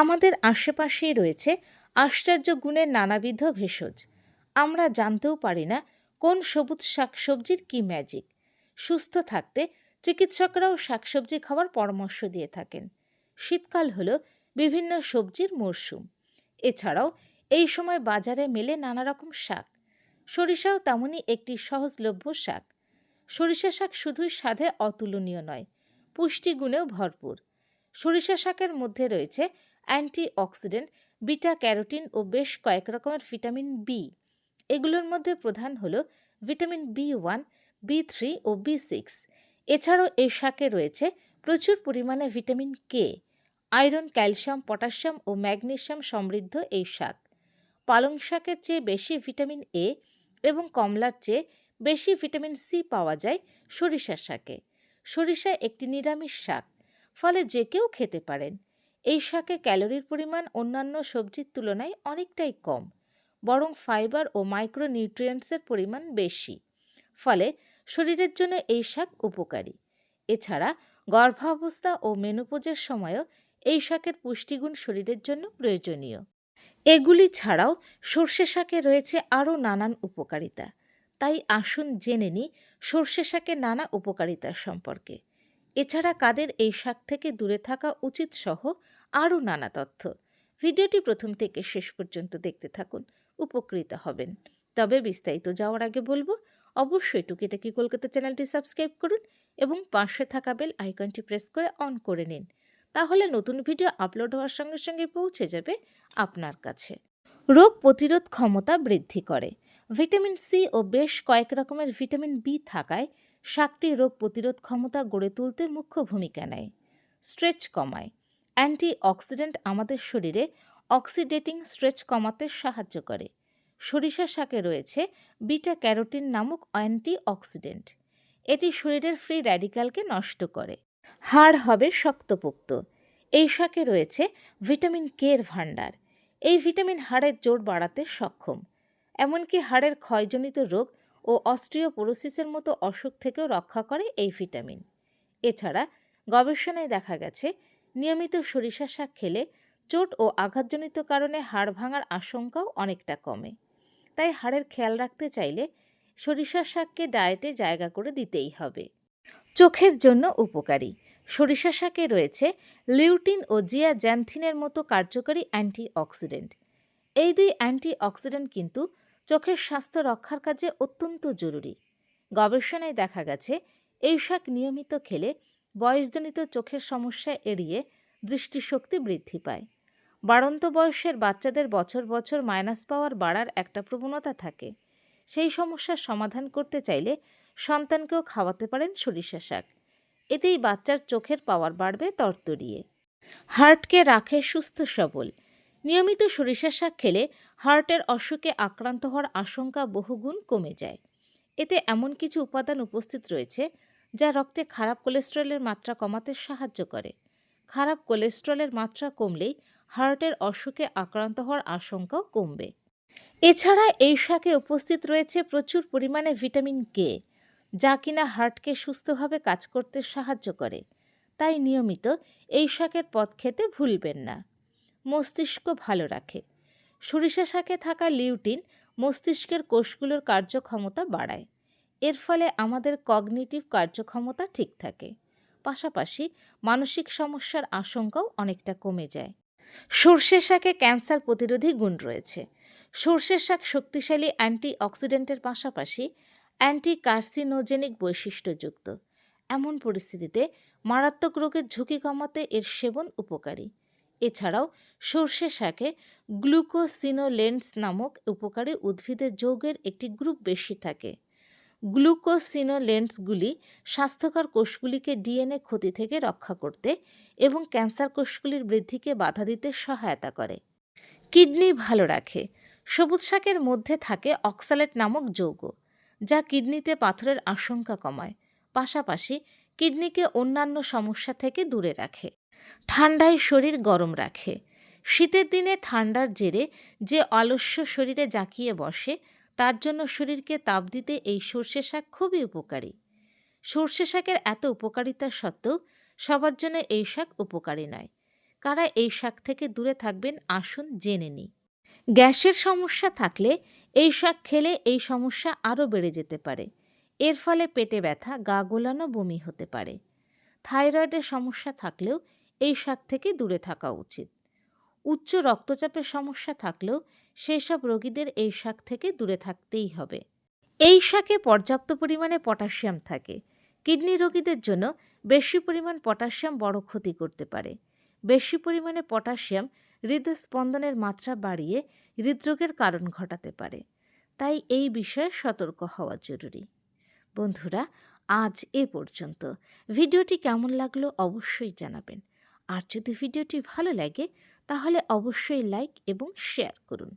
আমাদের আশেপাশেই রয়েছে আশ্চর্য গুণের নানাবিধ ভেষজ। আমরা জানতেও পারি না কোন সবুজ শাকসবজির কী ম্যাজিক সুস্থ থাকতে চিকিৎসকরাও শাকসবজি খাওয়ার পরামর্শ দিয়ে থাকেন। শীতকাল হলো বিভিন্ন সবজির মরশুম। এছাড়াও এই সময় বাজারে মেলে নানা রকম শাক। সরিষাও তেমনই একটি সহজলভ্য শাক। সরিষা শাক শুধুই স্বাদে অতুলনীয় নয়, পুষ্টিগুণেও ভরপুর। সরিষা শাকের মধ্যে রয়েছে অ্যান্টি অক্সিডেন্ট বিটা ক্যারোটিন ও বেশ কয়েক রকমের ভিটামিন বি এগুলোর মধ্যে প্রধান হল vitamin B one B three ও বি সিক্স এছাড়াও এই শাকে রয়েছে প্রচুর পরিমাণে vitamin K iron, calcium, potassium ও ম্যাগনেসিয়াম সমৃদ্ধ এই শাক। পালং শাকের চেয়ে বেশি ভিটামিন এ এবং কমলার চেয়ে বেশি ভিটামিন সি পাওয়া যায় সরিষা শাকে। সরিষা একটি নিরামিষ শাক, ফলে যে কেউ খেতে পারেন। এই শাকে ক্যালোরির পরিমাণ অন্যান্য সবজির তুলনায় অনেকটাই কম, বরং ফাইবার ও মাইক্রোনিউট্রিয়েন্টসের পরিমাণ বেশি। ফলে শরীরের জন্য এই শাক উপকারী। এছাড়া গর্ভাবস্থা ও মেনোপোজের সময়ও এই শাকের পুষ্টিগুণ শরীরের জন্য প্রয়োজনীয়। এগুলি ছাড়াও সর্ষে শাকে রয়েছে আরও নানান উপকারিতা। তাই আসুন জেনে নিই সর্ষে শাকের নানা উপকারিতা সম্পর্কে। এছাড়া কাদের এই শাক থেকে দূরে থাকা উচিত সহ আরও নানা তথ্য। ভিডিওটি প্রথম থেকে শেষ পর্যন্ত দেখতে থাকুন, উপকৃত হবেন। তবে বিস্তারিত যাওয়ার আগে বলব, অবশ্যই টুকিটাকি কলকাতা চ্যানেলটি সাবস্ক্রাইব করুন এবং পাশে থাকা বেল আইকনটি প্রেস করে অন করে নিন। তাহলে নতুন ভিডিও আপলোড হওয়ার সঙ্গে সঙ্গে পৌঁছে যাবে আপনার কাছে। রোগ প্রতিরোধ ক্ষমতা বৃদ্ধি করে। ভিটামিন সি ও বেশ কয়েক রকমের ভিটামিন বি থাকায় শাকটি রোগ প্রতিরোধ ক্ষমতা গড়ে তুলতে মুখ্য ভূমিকা নেয়। স্ট্রেচ কমায়। অ্যান্টি অক্সিডেন্ট আমাদের শরীরে অক্সিডেটিং স্ট্রেচ কমাতে সাহায্য করে। সরিষা শাকে রয়েছে বিটা ক্যারোটিন নামক অ্যান্টি অক্সিডেন্ট এটি শরীরের ফ্রি র্যাডিক্যালকে নষ্ট করে। হাড় হবে শক্তপোক্ত। এই শাকে রয়েছে ভিটামিন কে এর ভাণ্ডার। এই ভিটামিন হাড়ের জোর বাড়াতে সক্ষম। এমনকি হাড়ের ক্ষয়জনিত রোগ ও অস্ট্রিওপোরোসিসের মতো অসুখ থেকেও রক্ষা করে এই ভিটামিন। এছাড়া গবেষণায় দেখা গেছে নিয়মিত সরিষা শাক খেলে চোট ও আঘাতজনিত কারণে হাড় ভাঙার আশঙ্কাও অনেকটা কমে। তাই হাড়ের খেয়াল রাখতে চাইলে সরিষা শাককে ডায়েটে জায়গা করে দিতেই হবে। চোখের জন্য উপকারী। সরিষা শাকে রয়েছে লিউটিন ও জিয়া জ্যান্থিনের মতো কার্যকরী অ্যান্টি অক্সিডেন্ট এই দুই অ্যান্টি অক্সিডেন্ট কিন্তু চোখের স্বাস্থ্য রক্ষার কাজে অত্যন্ত জরুরি। গবেষণায় দেখা গেছে, এই শাক নিয়মিত খেলে বয়সজনিত চোখের সমস্যা এড়িয়ে দৃষ্টিশক্তি বৃদ্ধি পায়। বাড়ন্ত বয়সের বাচ্চাদের বছর বছর মাইনাস পাওয়ার বাড়ার একটা প্রবণতা থাকে। সেই সমস্যার সমাধান করতে চাইলে সন্তানকেও খাওয়াতে পারেন সরিষা শাক। এতেই বাচ্চার চোখের পাওয়ার বাড়বে তরতরিয়ে। হার্টকে রাখে সুস্থ সবল। নিয়মিত সরিষা শাক খেলে হার্টের অসুখে আক্রান্ত হওয়ার আশঙ্কা বহুগুণ কমে যায়। এতে এমন কিছু উপাদান উপস্থিত রয়েছে যা রক্তে খারাপ কোলেস্ট্রলের মাত্রা কমাতে সাহায্য করে। খারাপ কোলেস্ট্রলের মাত্রা কমলেই হার্টের অসুখে আক্রান্ত হওয়ার আশঙ্কাও কমবে। এছাড়া এই শাকে উপস্থিত রয়েছে প্রচুর পরিমাণে ভিটামিন কে, যা কিনা হার্টকে সুস্থভাবে কাজ করতে সাহায্য করে। তাই নিয়মিত এই শাকের পদ খেতে ভুলবেন না। মস্তিষ্ক ভালো রাখে। সরিষা শাকে থাকা লিউটিন মস্তিষ্কের কোষগুলোর কার্যক্ষমতা বাড়ায়। এর ফলে আমাদের কগনিটিভ কার্যক্ষমতা ঠিক থাকে। পাশাপাশি মানসিক সমস্যার আশঙ্কাও অনেকটা কমে যায়। সর্ষে শাকে ক্যান্সার প্রতিরোধী গুণ রয়েছে। সর্ষের শাক শক্তিশালী অ্যান্টি অক্সিডেন্টের পাশাপাশি অ্যান্টি কার্সিনোজেনিক বৈশিষ্ট্যযুক্ত। এমন পরিস্থিতিতে মারাত্মক রোগের ঝুঁকি কমাতে এর সেবন উপকারী। এছাড়াও সর্ষে শাকে গ্লুকোসিনোলেন্স নামক উপকারী উদ্ভিদের যৌগের একটি গ্রুপ বেশি থাকে। গ্লুকোসিনোলেন্সগুলি স্বাস্থ্যকর কোষগুলিকে ডিএনএ ক্ষতি থেকে রক্ষা করতে এবং ক্যান্সার কোষগুলির বৃদ্ধিকে বাধা দিতে সহায়তা করে। কিডনি ভালো রাখে। সবুজ শাকের মধ্যে থাকে অক্সালেট নামক যৌগ, যা কিডনিতে পাথরের আশঙ্কা কমায়। পাশাপাশি কিডনিকে অন্যান্য সমস্যা থেকে দূরে রাখে। ঠান্ডায় শরীর গরম রাখে। শীতের দিনে ঠান্ডার জেরে যে অলস্য শরীরে জাঁকিয়ে বসে তার জন্য শরীরকে তাপ দিতে এই সর্ষে শাক খুবই উপকারী। সর্ষে শাকের এত উপকারিতা সত্ত্বেও সবার জন্য এই শাক উপকারী নয়। কারা এই শাক থেকে দূরে থাকবেন আসুন জেনে নিই। গ্যাসের সমস্যা থাকলে এই শাক খেলে এই সমস্যা আরও বেড়ে যেতে পারে। এর ফলে পেটে ব্যথা, গা গোলানো, বমি হতে পারে। থাইরয়েডের সমস্যা থাকলেও এই শাক থেকে দূরে থাকা উচিত। উচ্চ রক্তচাপের সমস্যা থাকলেও সেসব রোগীদের এই শাক থেকে দূরে থাকতেই হবে। এই শাকে পর্যাপ্ত পরিমাণে পটাশিয়াম থাকে। কিডনি রোগীদের জন্য বেশি পরিমাণ পটাশিয়াম বড় ক্ষতি করতে পারে। বেশি পরিমাণে পটাশিয়াম হৃদস্পন্দনের মাত্রা বাড়িয়ে হৃদরোগের কারণ ঘটাতে পারে। তাই এই বিষয়ে সতর্ক হওয়া জরুরি। বন্ধুরা, আজ এ পর্যন্ত। ভিডিওটি কেমন লাগল অবশ্যই জানাবেন। আর যদি ভিডিওটি ভালো লাগে, তাহলে অবশ্যই লাইক এবং শেয়ার করুন।